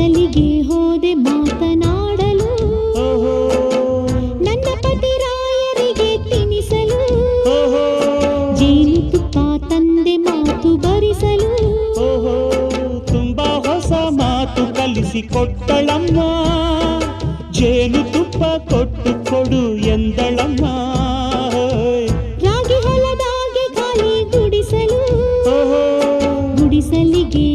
ಅಸಲಿಗೆ ಹೋದೆ ಮಾತನಾಡಲು ನನ್ನ ಪತಿ ರಾಯರಿಗೆ ತಿನಿಸಲು ಜೇನು ತುಪ್ಪ ತಂದೆ ಮಾತು ಬರಿಸಲು ತುಂಬಾ ಹೊಸ ಮಾತು ಕಲಿಸಿ ಕೊಟ್ಟಳಮ್ಮ ಜೇನು ತುಪ್ಪ ಕೊಟ್ಟು ಕೊಡು ಎಂದಳಮ್ಮ ರಾಗಿ ಹೊಲದಾಗೆ ಖಾಲಿ ಗುಡಿಸಲು ಗುಡಿಸಲಿಗೆ